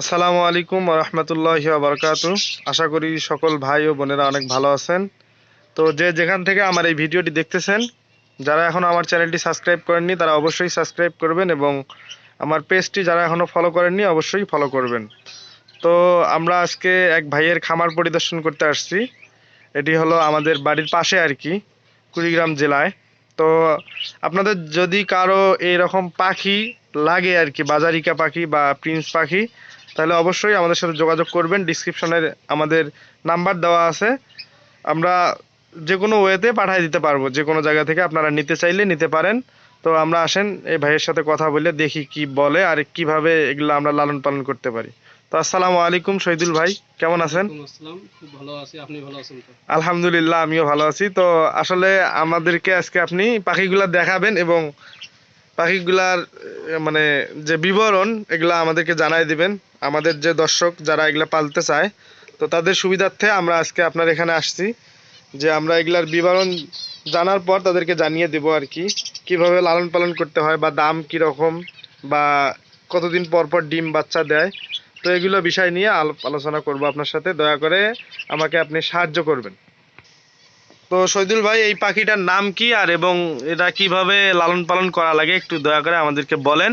আসসালামু আলাইকুম রহমতুল্লাহ বারকাত। আশা করি সকল ভাই ও বোনেরা অনেক ভালো আছেন। তো যে যেখান থেকে আমার এই ভিডিওটি দেখতেছেন, যারা এখন আমার চ্যানেলটি সাবস্ক্রাইব করেননি, তারা অবশ্যই সাবস্ক্রাইব করবেন এবং আমার পেজটি যারা এখনও ফলো করেননি, অবশ্যই ফলো করবেন। তো আমরা আজকে এক ভাইয়ের খামার পরিদর্শন করতে আসছি। এটি হলো আমাদের বাড়ির পাশে আর কি, কুড়িগ্রাম জেলায়। তো আপনাদের যদি কারও এরকম পাখি লাগে আর কি, বাজারিকা পাখি বা প্রিন্স পাখি তাহলে অবশ্যই আমাদের সাথে যোগাযোগ করবেন। ডিসক্রিপশনের আমাদের নাম্বার দেওয়া আছে। আমরা যে কোনো ওয়েতে পাঠিয়ে দিতে পারব। যে কোনো জায়গা থেকে আপনারা নিতে চাইলে নিতে পারেন। তো আমরা আসেন এই ভাইয়ের সাথে কথা বলে দেখি কি বলে আর কীভাবে এগুলো আমরা লালন পালন করতে পারি। তো আসসালামু আলাইকুম শহীদুল ভাই। কেমন আছেন? খুব ভালো আছি। আপনি ভালো আছেন আলহামদুলিল্লাহ আমিও ভালো আছি। তো আসলে আমাদেরকে আজকে আপনি পাখিগুলা দেখাবেন এবং পাখিগুলার মানে যে বিবরণ, এগুলা আমাদেরকে জানাই দিবেন। আমাদের যে দর্শক যারা এগুলা পালতে চায়, তো তাদের সুবিধার্থে আমরা আজকে আপনার এখানে আসছি। যে আমরা এগুলার বিবরণ জানার পর তাদেরকে জানিয়ে দেবো আর কি, কীভাবে লালন পালন করতে হয় বা দাম কীরকম বা কতদিন পর পর ডিম, বাচ্চা দেয়। তো এগুলো বিষয় নিয়ে আলো- আলোচনা করব আপনার সাথে। দয়া করে আমাকে আপনি সাহায্য করবেন। তো শহীদুল ভাই এই পাখিটার নাম কি আর এবং এটা কীভাবে লালন পালন করা লাগে একটু দয়া করে আমাদেরকে বলেন।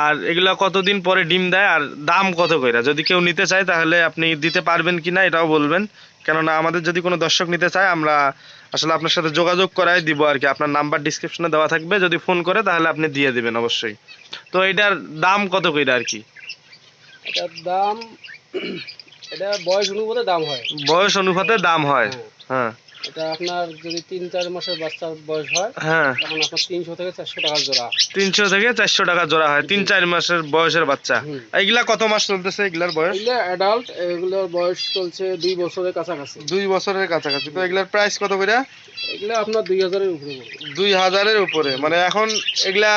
আর এগুলা কতদিন পরে ডিম দেয় আর দাম কত কইরা? যদি কেউ নিতে চায় তাহলে আপনি দিতে পারবেন কিনা এটাও বলবেন। কেননা আমাদের যদি কোনো দর্শক নিতে চায় আমরা আসলে আপনার সাথে যোগাযোগ করাই দিব আর কি। আপনার নাম্বার ডিসক্রিপশনে দেওয়া থাকবে। যদি ফোন করে তাহলে আপনি দিয়ে দিবেন অবশ্যই। তো এটার দাম কত কইরা আর কি? এটার দাম এটা বয়স অনুপাতে দাম হয়। বয়স অনুপাতে দাম হয়। হ্যাঁ। এটা আপনার যদি তিন চার মাসের বাচ্চার বয়স হয় হ্যাঁ। তখন আপনার তিনশো থেকে চারশো টাকা জোড়া। তিনশো থেকে চারশো টাকা জোড়া হয় তিন চার মাসের বয়সের বাচ্চা। হুম। এইগুলা কত মাস চলতেছে এগুলার বয়স? এগুলো অ্যাডাল্ট এগুলোর বয়স চলছে দুই বছরের কাছাকাছি। দুই বছরের কাছাকাছি। তো এগুলার প্রাইস কত করে এগুলো আপনার দুই হাজারের উপরে দুই হাজারের উপরে। মানে এখন এগুলা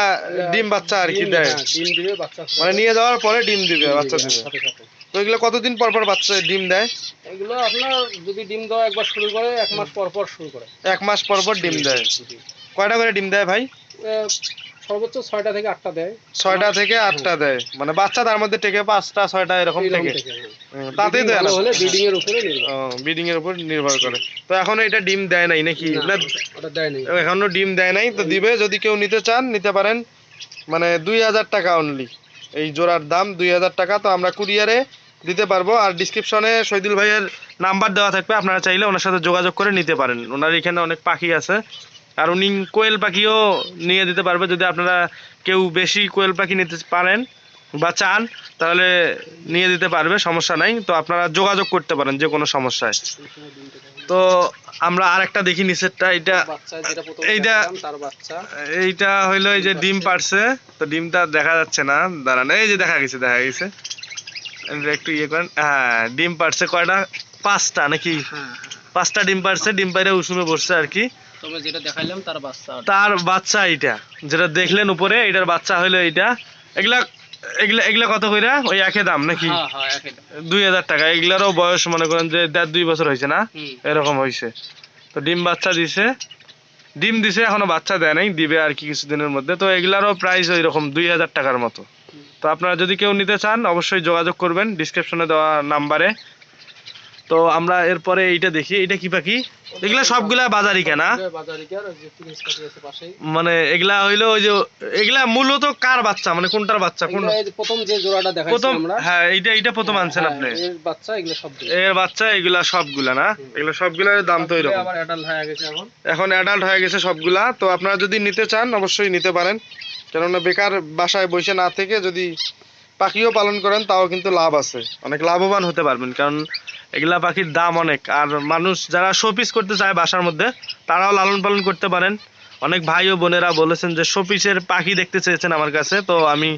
ডিম বাচ্চা আর কি দেয় হ্যাঁ, ডিম দিবে বাচ্চা মানে নিয়ে যাওয়ার পরে ডিম দিবে বাচ্চা দিবে, দিবে তো এগুলো কতদিন পর পর বাচ্চা ডিম দেয়? এগুলো আপনার যদি ডিম দেওয়া একবার শুরু করে এক মাস পর পর শুরু করে। এক মাস পর পর ডিম দেয়। কয়টা করে ডিম দেয় ভাই? সর্বোচ্চ ছয়টা থেকে আটটা দেয়। ছয়টা থেকে আটটা দেয়। মানে বাচ্চা তার মধ্যে থেকে পাঁচটা ছয়টা এরকম থেকে তাতেই দেয় না। হলে ব্রিডিং এর উপরে বিডিং এর উপর নির্ভর করে। তো এখনও এটা ডিম দেয় নাই নাকি? না দেয় নাই। এখনও ডিম দেয় নাই। তো দিবে যদি কেউ নিতে চান নিতে পারেন। মানে দুই হাজার টাকা অনলি এই জোড়ার দাম দুই হাজার টাকা। তো আমরা কুরিয়ারে দিতে পারব। আর ডিসক্রিপশনে শহীদুল ভাইয়ের নাম্বার দেওয়া থাকবে। আপনারা চাইলে ওনার সাথে যোগাযোগ করে নিতে পারেন। ওনার এখানে অনেক পাখি আছে। আর উনি কোয়েল পাখিও নিয়ে দিতে পারবে। যদি আপনারা কেউ বেশি কোয়েল পাখি নিতে পারেন বা চান তাহলে নিয়ে দিতে পারবে। সমস্যা নাই। তো আপনারা যোগাযোগ করতে পারেন যে কোনো সমস্যায়। তো আমরা আর একটা দেখি নিচেরটা। এটা এইটা- এইটা হইল এই যে ডিম পারছে তো ডিমটা দেখা যাচ্ছে না। দাঁড়ান। এই যে দেখা গেছে দেখা গেছে। একটু ইয়ে করেন হ্যাঁ ডিম পারছে কয়টা? পাঁচটা নাকি? হ্যাঁ। পাঁচটা ডিম পারছে ডিম পাইরে উসুমে বসছে আর কি। তবে যেটা দেখাইলাম তার বাচ্চা তার বাচ্চা এইটা যেটা দেখলেন উপরে এটার বাচ্চা হইল এইটা। এগুলা এগুলা এগুলা কত কইরা? ওই একই দাম নাকি? হ্যাঁ হ্যাঁ। দুই হাজার টাকা। এগুলারও বয়স মনে করেন যে দেড় দুই বছর হয়েছে না? এরকম হয়েছে তো ডিম বাচ্চা দিছে। ডিম দিছে, এখনও বাচ্চা দেয় নাই, দিবে আর কি কিছুদিনের মধ্যে। তো এগুলারও প্রাইস ওই রকম দুই হাজার টাকার মতো। তো আপনারা যদি কেউ নিতে চান, অবশ্যই যোগাযোগ করবেন। ডিসক্রিপশনে দেওয়া নাম্বারে তো আমরা এরপরে এইটা দেখি এইটা কি পাখি? এগুলা সবগুলা বাজারি কেনা? মানে এগুলা হইল ওই যে এগুলা মূলত কার বাচ্চা? মানে কোনটার বাচ্চা? কোন প্রথম যে জোড়াটা দেখাইছি আমরা। হ্যাঁ এইটা এইটা প্রথম আনছেন হ্যাঁ, আপনি। এর বাচ্চা এগুলো সব দিবে এর বাচ্চা এগুলা সবগুলা না? এগুলা সবগুলার দাম তো এরকম। আবার অ্যাডাল্ট হয়ে গেছে এখন। এখন অ্যাডাল্ট হয়ে গেছে সবগুলা। তো আপনারা যদি নিতে চান অবশ্যই নিতে পারেন। কেননা বেকার বাসায় বসে না থেকে যদি পাখিও পালন করেন তাও কিন্তু লাভ আছে। অনেক লাভবান হতে পারবেন। কারণ এগুলা পাখির দাম অনেক। আর মানুষ যারা শোপিস করতে চায় বাসার মধ্যে, তারাও লালন পালন করতে পারেন। অনেক ভাই ও বোনেরা বলেছেন যে, শোপিসের পাখি দেখতে চেয়েছেন আমার কাছে। তো আমি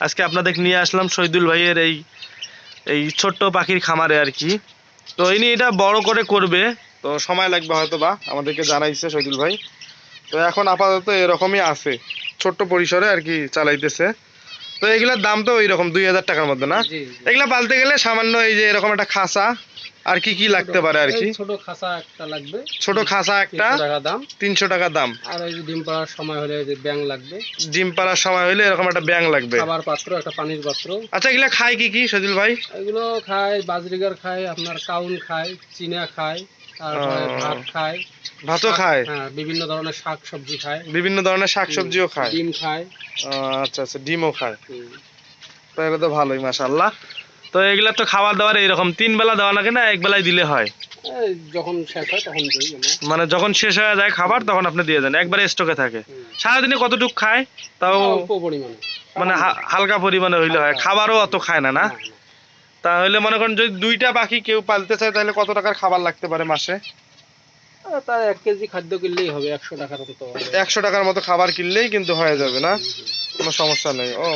আজকে আপনাদের নিয়ে আসলাম শহীদুল ভাইয়ের এই এই ছোট্ট পাখির খামারে আর কি। তো ইনি এটা বড় করে করবে। তো সময় লাগবে হয়তো বা আমাদেরকে জানাইছে শহীদুল ভাই। তো এখন আপাতত এরকমই আছে। ছোট্ট পরিসরে আর কি চালাইতেছে। তো এগুলোর দাম তো ওই রকম দুই হাজার টাকার মধ্যে না। এগুলা পালতে গেলে সামান্য এই যে এরকম একটা খাসা আর কি কি লাগতে পারে আর কি? ছোট খাসা একটা লাগবে। ছোট খাসা একটা দাম। তিনশো টাকা দাম। আর ওই যে ডিম পাড়ার সময় হলে যে ব্যাং লাগবে। ডিম পাড়ার সময় হলে এরকম একটা ব্যাং লাগবে। খাবার পাত্র একটা পানির পাত্র। আচ্ছা এগুলা খায় কি কি সজিল ভাই? এগুলো খায় বাজরিগার খায় আপনার কাউন খায় চিনা খায়। তারপরে ভাত খায়। ভাতও খায়? হ্যাঁ বিভিন্ন ধরনের শাক সবজি খায়। বিভিন্ন ধরনের শাকসবজিও খায়? ডিম খায়। আচ্ছা আচ্ছা ডিমও খায়। তাহলে তো ভালোই তো এগুলা তো খাবার দাবার এইরকম তিন বেলা দেওয়া লাগে না এক বেলায় দিলে হয়? যখন শেষ হয় তখন মানে যখন শেষ হয়ে যায় খাবার তখন আপনি দিয়ে দেন একবারে স্টকে থাকে। সারাদিনে কতটুক খায়? তাও মানে হালকা পরিমাণে হইলে হয় খাবারও অত খায় না, না। তাহলে মনে করেন যদি দুইটা পাখি কেউ পালতে চায় তাহলে কত টাকার খাবার লাগতে পারে মাসে? তার এক কেজি খাদ্য কিনলেই হবে একশো টাকার মতো। একশো টাকার মতো খাবার কিনলেই কিন্তু হয়ে যাবে না। কোনো সমস্যা নেই। ও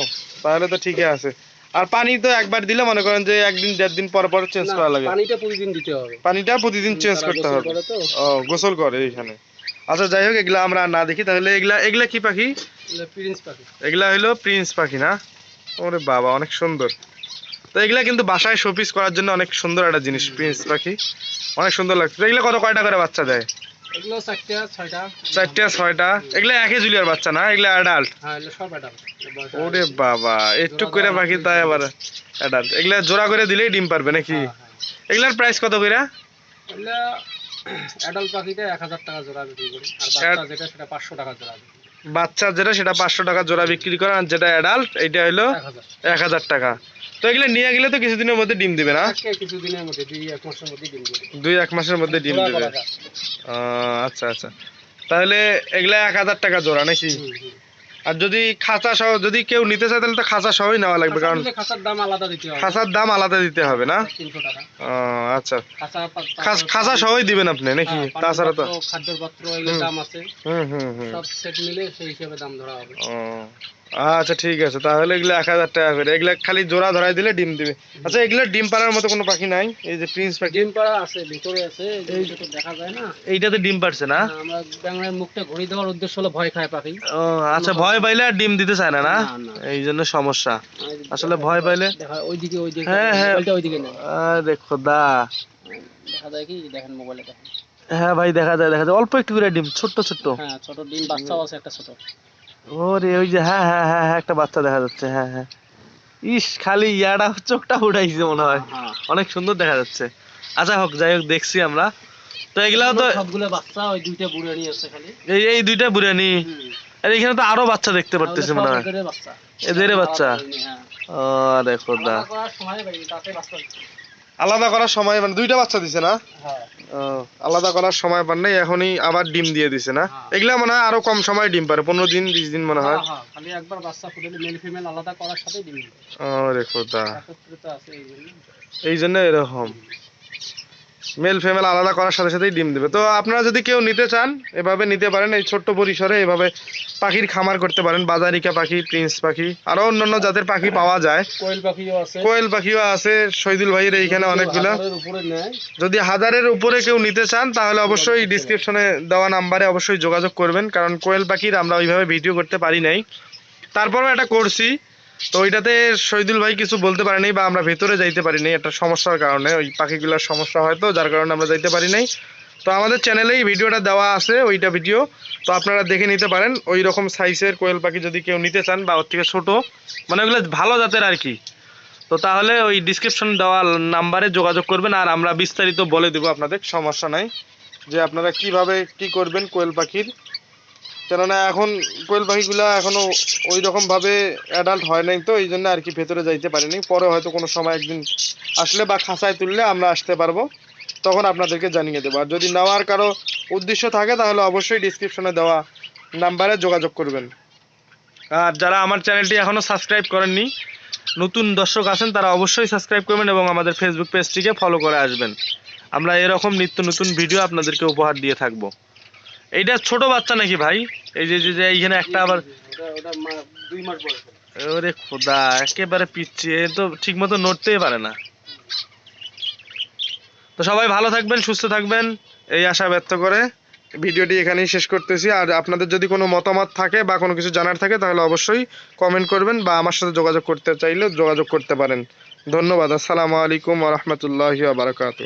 তাহলে তো ঠিকই আছে। আর পানি তো একবার দিলে মনে করেন যে একদিন দেড় দিন পর পর চেঞ্জ করা লাগে। পানিটা প্রতিদিন দিতে হবে। পানিটা প্রতিদিন চেঞ্জ করতে হবে। ও গোসল করে এইখানে। আচ্ছা যাই হোক এগুলা আমরা না দেখি। তাহলে এগুলা এগুলা কি পাখি? প্রিন্স পাখি। এগুলা হলো প্রিন্স পাখি না? ওরে বাবা অনেক সুন্দর। তো এগুলা কিন্তু বাসায় শোপিস করার জন্য অনেক সুন্দর একটা জিনিস প্রিন্স পাখি। অনেক সুন্দর লাগছে। তো এগুলা কত কয়টা করে বাচ্চা দেয়? এগুলো চারটা ছয়টা। চারটা ছয়টা। এগুলা একই জুলিয়ার বাচ্চা না? এগুলা অ্যাডাল্ট হ্যাঁ এগুলো সব অ্যাডাল্ট ওরে বাবা একটু করে পাখি তাই আবার অ্যাডাল্ট এগুলা জোড়া করে দিলেই ডিম পারবে নাকি? এগুলার প্রাইস কত করে এগুলো অ্যাডাল্ট পাখিটা এক হাজার টাকা জোড়া বিক্রি করি। আর বাচ্চা যেটা সেটা পাঁচশো টাকা জোড়া বিক্রি করি। বাচ্চা যেটা সেটা পাঁচশো টাকা জোড়া বিক্রি করে আর যেটা অ্যাডাল্ট এটা হলো এক হাজার। টাকা। তো এগুলো নিয়ে গেলে তো কিছুদিনের মধ্যে ডিম দিবে না? দুই এক মাসের মধ্যে ডিম দেবে। আচ্ছা আচ্ছা। তাহলে এগুলা এক হাজার টাকা জোড়া নাকি। আর যদি খাঁচা সহ যদি কেউ নিতে চায় তাহলে তো খাঁচা সহই নেওয়া লাগবে কারণ খাঁচার দাম আলাদা দিতে হবে। খাঁচার দাম আলাদা দিতে হবে না? ও আচ্ছা। খাঁচা সহই দিবেন আপনি নাকি? হ্যাঁ, তাছাড়া তো খাদ্যপত্র দাম আছে। হুম হুম হুম। সব সেট মিলে সেই হিসেবে দাম ধরা হবে। ও, আচ্ছা ঠিক আছে। তাহলে এগুলো এক হাজার টাকা করে। এগুলো খালি জোড়া ধরাই দিলে ডিম দিবে। আচ্ছা এগুলো ডিম পাড়ার মতো কোনো পাখি নাই? এই যে প্রিন্স পাখি। ডিম পাড়া আছে ভিতরে আছে এই যে তো দেখা যায় না। এইটাতে ডিম পারছে না? আমরা ব্যাঙের মুখটা ঘুরিয়ে দেওয়ার উদ্দেশ্য হলো ভয় খায় পাখি। ও আচ্ছা ভয় পাইলে আর ডিম দিতে চায় না না? না, না। এই জন্য সমস্যা। আসলে ভয় পাইলে দেখা ওইদিকে ওইদিকে। হ্যাঁ, হ্যাঁ। মোবাইলটা ওইদিকে নেই। আরে খোদা। দেখা যায় কি? দেখেন মোবাইলে দেখেন। হ্যাঁ ভাই দেখা যায় দেখা যায়। অল্প একটু করে ডিম ছোট্ট ছোট্ট। হ্যাঁ ছোট ডিম বাচ্চাও আছে একটা ছোট। ওরে ওই যে হ্যাঁ হ্যাঁ হ্যাঁ হ্যাঁ একটা বাচ্চা দেখা যাচ্ছে হ্যাঁ হ্যাঁ। ইস খালি ইয়াটা চোখটা উঠাইছে মনে হয়। হ্যাঁ অনেক সুন্দর দেখা যাচ্ছে। আচ্ছা হোক যাই হোক দেখছি আমরা। তো এগুলা তো সবগুলো বাচ্চা ওই দুইটা বুড়ে নিয়ে আছে খালি। এই এই দুইটা বুড়ানি। আর এখানে তো আরও বাচ্চা দেখতে পারতেছি মনে হয়। এদেরই বাচ্চা। এদেরই বাচ্চা। হ্যাঁ। আরে খোদা। সময় তাতে বাচ্চা দিচ্ছে। আলাদা করার সময় মানে দুইটা বাচ্চা দিছে না? হ্যাঁ। আলাদা করার সময় পান নাই এখনই আবার ডিম দিয়ে দিছে না? হ্যাঁ। এগুলা মনে হয় আরও কম সময় ডিম পারে পনেরো দিন বিশ দিন মনে হয়। হ্যাঁ, খালি একবার বাচ্চা ফুটালে মেল ফিমেল আলাদা করার সাথে ডিম দিবে। আরে খোদা। এই জন্য। এই জন্য এরকম। মেল ফিমেল আলাদা করার সাথে সাথেই ডিম দেবে। তো আপনারা যদি কেউ নিতে চান এভাবে নিতে পারেন এই ছোট্ট পরিসরে এভাবে পাখির খামার করতে পারেন বাজারিকা পাখি প্রিন্স পাখি আরও অন্যান্য জাতের পাখি পাওয়া যায়। কোয়েল পাখিও আছে। কোয়েল পাখিও আছে শহীদুল ভাইয়ের এইখানে অনেকগুলো। যদি হাজারের উপরে কেউ নিতে চান তাহলে অবশ্যই ডিসক্রিপশনে দেওয়া নাম্বারে অবশ্যই যোগাযোগ করবেন কারণ কোয়েল পাখির আমরা ওইভাবে ভিডিও করতে পারি নাই। তারপরও এটা করছি তো ওইটাতে শহীদুল ভাই কিছু বলতে পারেনি বা আমরা ভেতরে যাইতে পারিনি, একটা সমস্যার কারণে। ওই পাখিগুলোর সমস্যা হয়তো যার কারণে আমরা যাইতে পারি নাই। তো আমাদের চ্যানেলেই ভিডিওটা দেওয়া আছে, ওইটা ভিডিও তো আপনারা দেখে নিতে পারেন ওই রকম সাইজের কোয়েল পাখি যদি কেউ নিতে চান বা ওর থেকে ছোটো মানে ওগুলো ভালো জাতের আর কি। তো তাহলে ওই ডিসক্রিপশন দেওয়া নাম্বারে যোগাযোগ করবেন, আর আমরা বিস্তারিত বলে দেবো আপনাদের, সমস্যা নাই। যে আপনারা কীভাবে কি করবেন কোয়েল পাখির কেননা এখন কোয়েল পাখিগুলো এখনও ওই রকম ভাবে অ্যাডাল্ট হয় নাই তো, এই জন্য আর কি ভেতরে যাইতে পারিনি। পরে হয়তো কোনো সময় একদিন আসলে বা খাঁচায় তুললে আমরা আসতে পারব, তখন আপনাদেরকে জানিয়ে দেবো। আর যদি নেওয়ার কারও উদ্দেশ্য থাকে, তাহলে অবশ্যই ডিসক্রিপশনে দেওয়া নাম্বারে যোগাযোগ করবেন। আর যারা আমার চ্যানেলটি এখনও সাবস্ক্রাইব করেননি, নতুন দর্শক আছেন, তারা অবশ্যই সাবস্ক্রাইব করবেন এবং আমাদের ফেসবুক পেজটিকে ফলো করে আসবেন। আমরা এরকম নিত্য নতুন ভিডিও আপনাদেরকে উপহার দিয়ে থাকব। এইটা ছোট বাচ্চা নাকি ভাই? এই যে যে এইখানে একটা আবার ওরে খোদা একেবারে পিচ্ছি এ তো ঠিক মতো নড়তেই পারে না। তো সবাই ভালো থাকবেন সুস্থ থাকবেন। এই আশা ব্যক্ত করে ভিডিওটি এখানেই শেষ করতেছি। আর আপনাদের যদি কোনো মতামত থাকে বা কোনো কিছু জানার থাকে তাহলে অবশ্যই কমেন্ট করবেন বা আমার সাথে যোগাযোগ করতে চাইলে যোগাযোগ করতে পারেন। ধন্যবাদ। আসসালামু আলাইকুম রহমতুল্লাহ বারকাতু